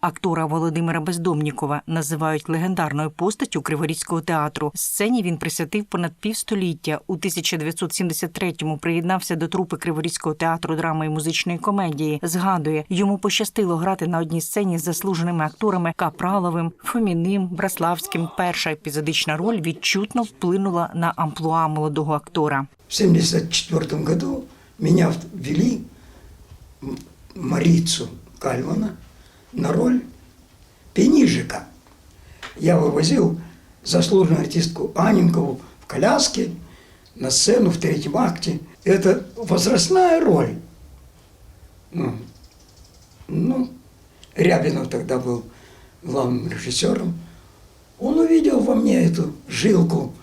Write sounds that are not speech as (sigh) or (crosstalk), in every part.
Актора Володимира Бездомнікова називають легендарною постаттю Криворізького театру. Сцені він присвятив понад півстоліття. У 1973-му приєднався до трупи Криворізького театру драми і музичної комедії. Згадує, йому пощастило грати на одній сцені з заслуженими акторами Капраловим, Фоміним, Браславським. Перша епізодична роль відчутно вплинула на амплуа молодого актора. В 1974 году меня ввели м- Марицу Кальмана на роль пенижика. Я вывозил заслуженную артистку Аненкову в коляске на сцену в третьем акте. Это возрастная роль. Ну, ну, Рябинов тогда был главным режиссером. Он увидел во мне эту жилку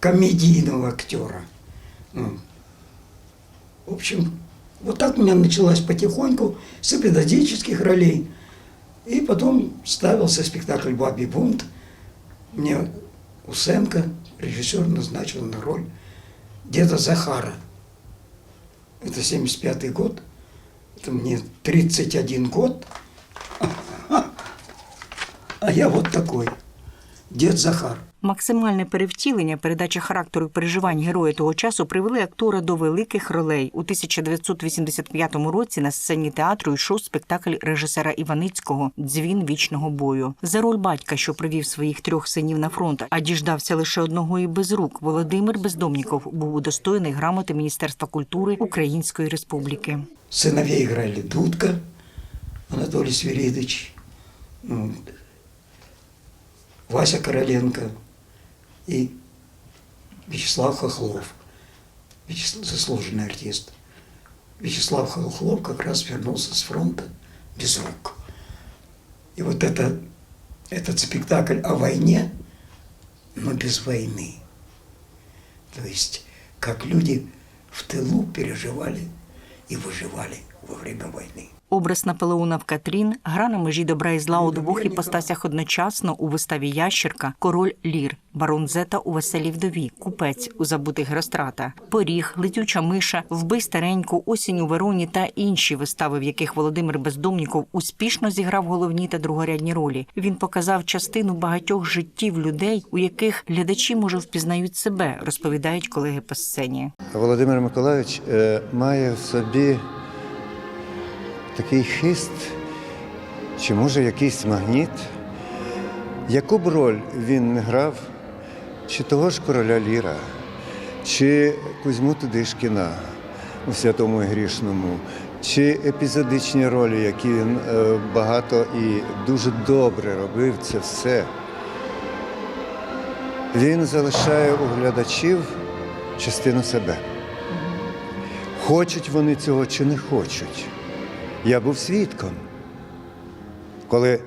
комедийного актера. Ну, В общем, вот так у меня началась потихоньку с эпизодических ролей. И потом ставился спектакль «Бабий бунт». Мне Усенко, режиссер, назначил на роль деда Захара. Это 75 год. Это мне 31 год. (laughs) А я вот такой. Дед Захар. Максимальне перевтілення, передача характеру і переживань героя того часу привели актора до великих ролей. У 1985 році на сцені театру йшов спектакль режисера Іваницького Дзвін вічного бою. За роль батька, що привів своїх трьох синів на фронт, а діждався лише одного і без рук. Володимир Бездомніков був удостоєний грамоти Міністерства культури Української Республіки. Сыновей играли Дудка, Анатолий Свиридович, ну, Вася Короленко и Вячеслав Хохлов, заслуженный артист. Вячеслав Хохлов как раз вернулся с фронта без рук. И вот это, этот спектакль о войне, но без войны. То есть, как люди в тылу переживали и выживали во время войны. Образ Наполеона в Катрін, гра на межі добра і зла у двох іпостасях одночасно у виставі Ящерка, король Лір, барон Зета у веселій вдові, купець у забутих Герострата, поріг, летюча миша, вбий стареньку, осінь у Вероні та інші вистави, в яких Володимир Бездомніков успішно зіграв головні та другорядні ролі. Він показав частину багатьох життів людей, у яких глядачі може впізнають себе, розповідають колеги по сцені. Володимир Миколайович е, має в собі такий хист, чи може якийсь магніт, яку б роль він не грав, чи того ж короля Ліра, чи Кузьму Тудишкіна у святому і грішному, чи епізодичні ролі, які він е, багато і дуже добре робив це все. Він залишає у глядачів частину себе. Хочуть вони цього чи не хочуть. Я був свідком, коли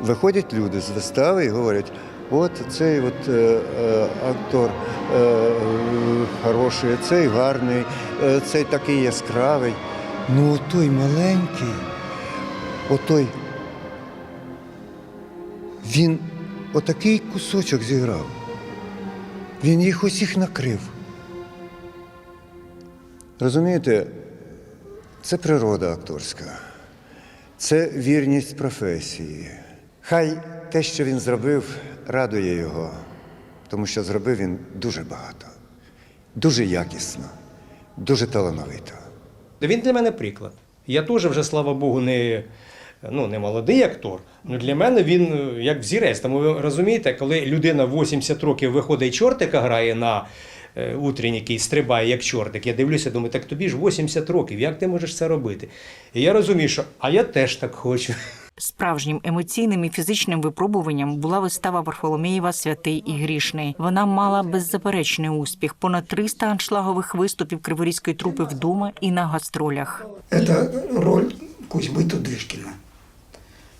виходять люди з вистави і говорять, от цей от, е, е, актор е, хороший, цей гарний, е, цей такий яскравий. Ну, той маленький, отой, він отакий кусочок зіграв. Він їх усіх накрив. Розумієте, це природа акторська, це вірність професії. Хай те, що він зробив, радує його, тому що зробив він дуже багато, дуже якісно, дуже талановито. Він для мене приклад. Я теж вже, слава Богу, не, ну, не молодий актор. Ну для мене він е, як взірець. Тому ви розумієте, коли людина 80 років виходить чортика грає на е, утренники і стрибає як чортик, я дивлюся, думаю, так тобі ж 80 років, як ти можеш це робити? І я розумію, що а я теж так хочу. Справжнім емоційним і фізичним випробуванням була вистава Варфоломєєва Святий і грішний. Вона мала беззаперечний успіх. Понад 300 аншлагових виступів криворізької трупи вдома і на гастролях. Это роль Кузьмы Тудышкина.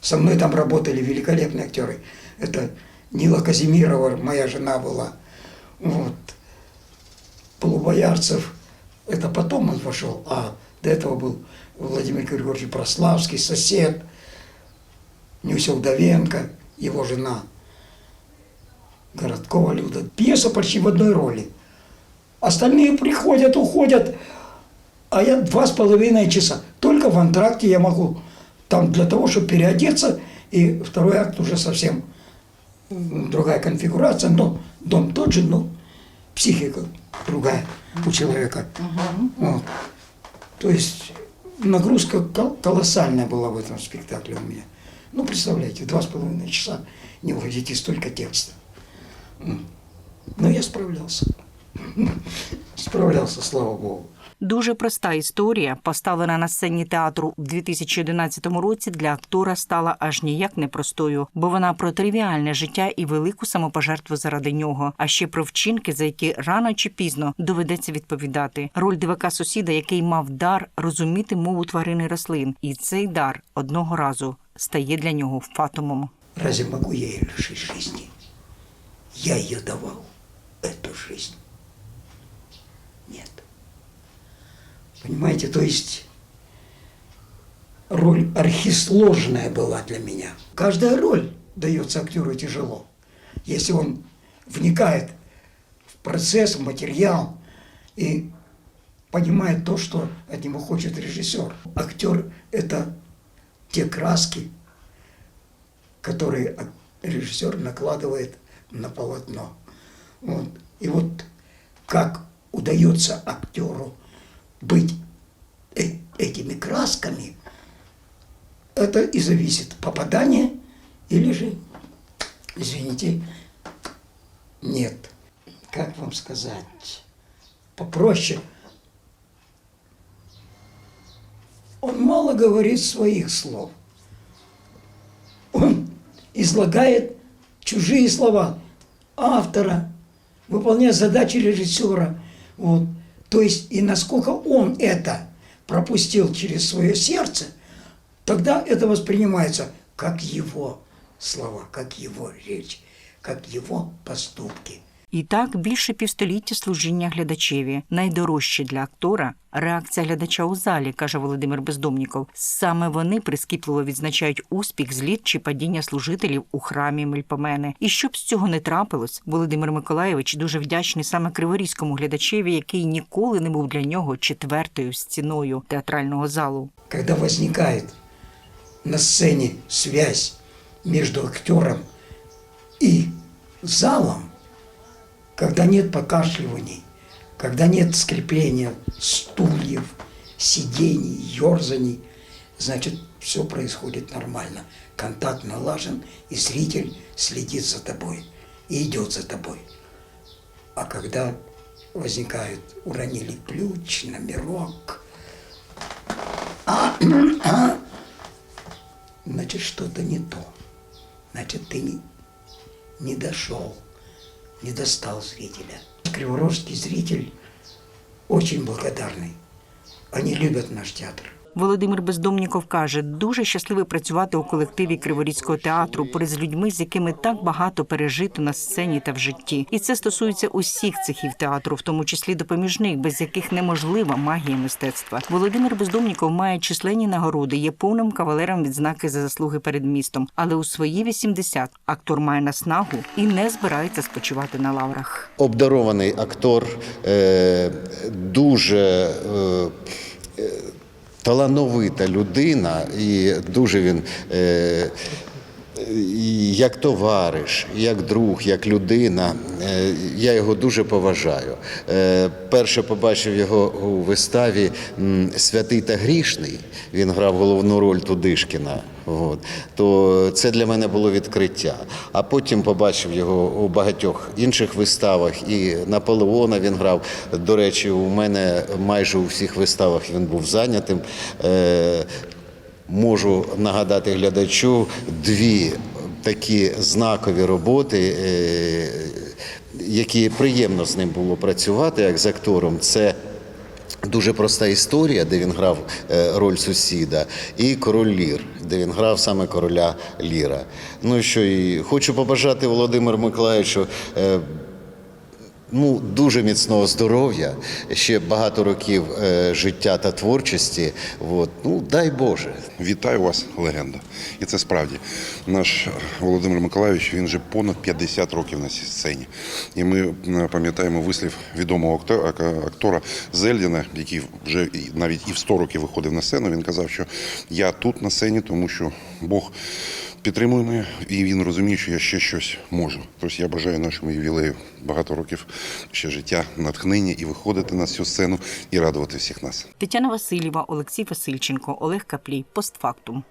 Со мной там работали великолепные актеры. Это Нила Казимирова, моя жена была. Вот. Полубоярцев, это потом он вошел, а до этого был Владимир Григорьевич Прославский, сосед, Нюся Удовенко, его жена, Городкова Люда. Пьеса почти в одной роли. Остальные приходят, уходят, а я два с половиной часа. Только в антракте я могу там для того, чтобы переодеться И второй акт уже совсем другая конфигурация, но дом тот же, но психика другая у человека. Вот. То есть нагрузка кол- колоссальная была в этом спектакле у меня. Ну, представляете, два с половиной часа не увидите столько текста. Но я справлялся. (laughs) Справлялся, слава Богу. Дуже проста історія, поставлена на сцені театру в 2011 році, для актора стала аж ніяк непростою, бо вона про тривіальне життя і велику самопожертву заради нього, а ще про вчинки, за які рано чи пізно доведеться відповідати. Роль дивака сусіда, який мав дар розуміти мову тварин і рослин, і цей дар одного разу стає для нього фатумом. Разве могу я ее лишить жизни? Я ее давал, эту жизнь. Нет. Понимаете, то есть роль архисложная была для меня. Каждая роль дается актеру тяжело. Если он вникает в процесс, в материал и понимает то, что от него хочет режиссер. Актер – это те краски, которые режиссер накладывает на полотно. Вот. И вот как удается актеру быть э- этими красками, это и зависит попадание или же, извините, нет. Как вам сказать? Попроще. Он мало говорит своих слов он излагает чужие слова автора, выполняя задачи режиссера. Вот. То есть, и насколько он это пропустил через свое сердце, тогда это воспринимается как его слова, как его речь, как его поступки. І так більше півстоліття служіння глядачеві. Найдорожче для актора реакція глядача у залі, каже Володимир Бездомніков. Саме вони прискіпливо відзначають успіх, зліт чи падіння служителів у храмі Мельпомени. І щоб з цього не трапилось, Володимир Миколаєвич дуже вдячний саме криворізькому глядачеві, який ніколи не був для нього четвертою стіною театрального залу. Когда возникает на сцене связь между актером и залом, когда нет покашливаний, когда нет скрепления стульев, сидений, ерзаний, значит, все происходит нормально. Контакт налажен, и зритель следит за тобой и идет за тобой. А когда возникает, уронили ключ, номерок, значит, что-то не то. Значит, ты не, не дошел, не достал зрителя. Криворожский зритель очень благодарный. Они любят наш театр. Володимир Бездомніков каже, дуже щасливий працювати у колективі Криворізького театру поряд з людьми, з якими так багато пережито на сцені та в житті. І це стосується усіх цехів театру, в тому числі допоміжних, без яких неможлива магія мистецтва. Володимир Бездомніков має численні нагороди, є повним кавалером відзнаки за заслуги перед містом. Але у свої 80 актор має наснагу і не збирається спочивати на лаврах. обдарований актор, е, дуже е, талановита людина, і дуже він. Е, як товариш, як друг, як людина, Е, я його дуже поважаю. Е, Перше побачив його у виставі Святий та грішний. Він грав головну роль Тудишкіна. От. То це для мене було відкриття. А потім побачив його у багатьох інших виставах. І Наполеона він грав. До речі, у мене майже у всіх виставах він був зайнятим. Можу нагадати глядачу дві такі знакові роботи, е, які приємно з ним було працювати як з актором. Це Дуже проста історія, де він грав е, роль сусіда, і король Лір, де він грав саме короля Ліра. Ну що і хочу побажати Володимиру Миколаївичу ну, дуже міцного здоров'я, ще багато років е, життя та творчості. От. Ну, дай Боже. Вітаю вас, легенда. І це справді наш Володимир Миколайович. Він вже понад 50 років на цій сцені. І ми е, пам'ятаємо вислів відомого актора Зельдіна, який вже навіть і в 100 років виходив на сцену. Він казав, що я тут на сцені, тому що Бог підтримує мене, і він розуміє, що я ще щось можу. Тобто я бажаю нашому ювілею багато років ще життя, натхнення і виходити на цю сцену і радувати всіх нас. Тетяна Васильєва, Олексій Васильченко, Олег Каплій. Постфактум.